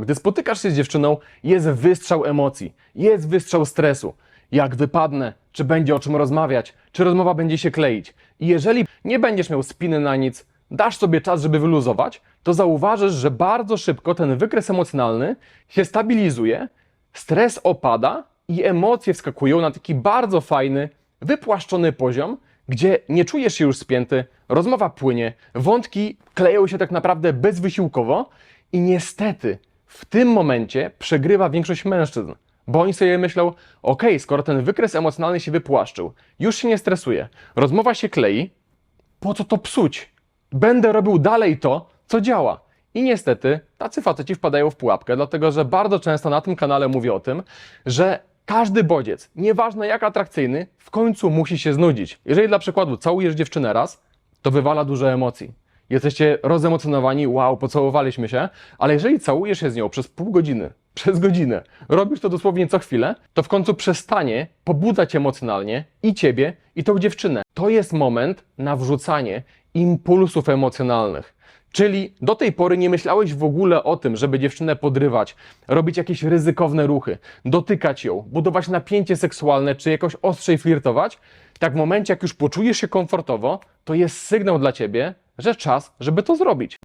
Gdy spotykasz się z dziewczyną, jest wystrzał emocji, jest wystrzał stresu. Jak wypadnę, czy będzie o czym rozmawiać, czy rozmowa będzie się kleić. I jeżeli nie będziesz miał spiny na nic, dasz sobie czas, żeby wyluzować, to zauważysz, że bardzo szybko ten wykres emocjonalny się stabilizuje, stres opada i emocje wskakują na taki bardzo fajny, wypłaszczony poziom, gdzie nie czujesz się już spięty, rozmowa płynie, wątki kleją się tak naprawdę bezwysiłkowo i niestety w tym momencie przegrywa większość mężczyzn, bo oni sobie myślą, ok, skoro ten wykres emocjonalny się wypłaszczył, już się nie stresuje, rozmowa się klei, po co to psuć? Będę robił dalej to, co działa. I niestety tacy faceci wpadają w pułapkę, dlatego że bardzo często na tym kanale mówię o tym, że każdy bodziec, nieważne jak atrakcyjny, w końcu musi się znudzić. Jeżeli dla przykładu całujesz dziewczynę raz, to wywala dużo emocji. Jesteście rozemocjonowani, wow, pocałowaliśmy się, ale jeżeli całujesz się z nią przez pół godziny, przez godzinę, robisz to dosłownie co chwilę, to w końcu przestanie pobudzać emocjonalnie i ciebie, i tą dziewczynę. To jest moment na wrzucanie impulsów emocjonalnych. Czyli do tej pory nie myślałeś w ogóle o tym, żeby dziewczynę podrywać, robić jakieś ryzykowne ruchy, dotykać ją, budować napięcie seksualne, czy jakoś ostrzej flirtować. Tak w momencie, jak już poczujesz się komfortowo, to jest sygnał dla ciebie, że czas, żeby to zrobić.